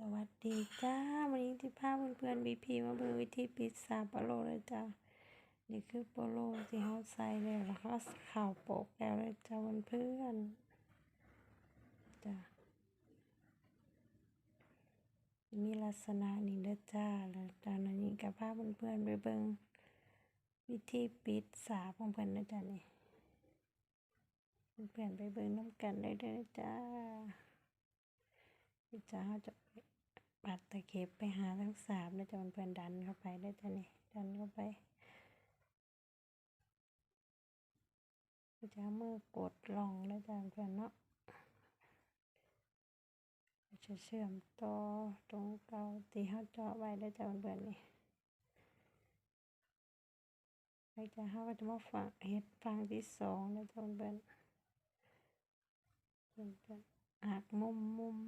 สวัสดีจ้า วันนี้ที่พาเพื่อนๆบีพีมาเบิ่งวิธีปิดซาโปโลเลยจ้านี่คือโปโลที่เขาใส่แล้วแล้วเขาข่าวโปกแล้วเลยจ้าเพื่อนๆจ้ามีลักษณะนี้เด้จ้าแล้วจานั้นนี่ก็พาเพื่อนๆไปเบิ่งวิธีปิดสาของเพิ่อนนะจ้านี่เพื่อนๆไปเบิ่งน้ำกันได้เด้อจ้า พี่จ้าเขาจะปัดตะเข็บไปหาทั้งสามแล้วจะมันเพื่อนดันเข้าไปได้จ้ะนี่ดันเข้าไปพี่จ้ามือกดลองแล้วจ้ะเพื่อนเนาะจะเชื่อมต่อตรงเกาตีเขาเจาะไว้ได้จ้ะเพื่อนนี่แล้วจ้ะเขาก็จะมาฝังเห็ดฟังที่สองแล้วจ้ะเพื่อนเพื่อนหักมุมมุม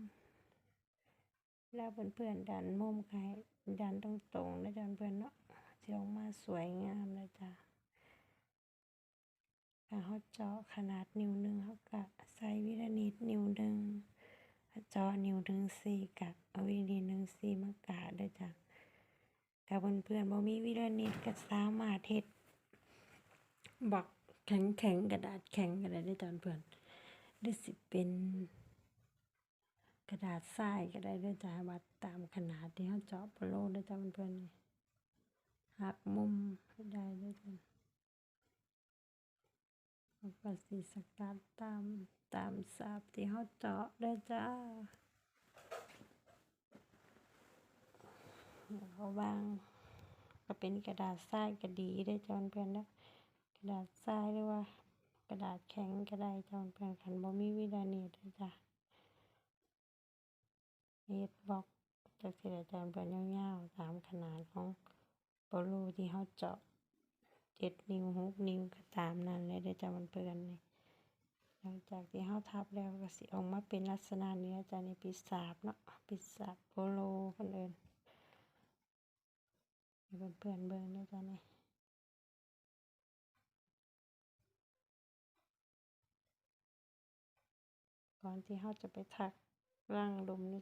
แล้วเพื่อนๆดันมุมใครดันตรงๆนะจ๊ะเพื่อนเนาะจะออกมาสวยงามนะจ๊ะเขาเจาะขนาดนิ้วหนึ่งเขาก็ใส่วิลานิดนิ้วหนึ่งเจาะนิ้วหนึ่งสี่กับเอาวิลานิดหนึ่งสี่มากาได้จ้ะถ้าเพื่อนๆบ่มีวิลานิดก็สามารถเฮ็ดบักแข็งๆกระดาษแข็งก็ได้ได้จ้ะเพื่อนหรือสิเป็น กระดาษทรายก็ได้ด้วยจ้าวัดตามขนาดที่เขาเจาะโปโลด้วยจ้าเพื่อนๆนี่หักมุมก็ได้ด้วยจ้าแล้วก็สีสกัดตามตามสาบที่เขาเจาะด้วยจ้าเขาวางก็เป็นกระดาษทรายก็ดีได้จ้าเพื่อนๆนะกระดาษทรายหรือว่า กระดาษแข็งก็ได้จ้าเพื่อนๆขันบ่มีวิดานีด้ วยจ้าเฮ็ดบล็อกจากที่อาจารย์เป็นยาวๆตามขนาดของโปโลที่เขาเจาะเจ็ดนิ้วหกนิ้วก็ตามนั้นเลยได้อจ้ะมันเปือนนี่หลังจากที่เขาทับแล้วก็สิออกมาเป็นลักษณะนี้อาจารย์ในปิศาจเนาะปิศาจโปโลคนเอินให้เพื่อนเบิ่งเด้อจ้ะนี่ก่อนที่เขาจะไปถักร่างลมนี่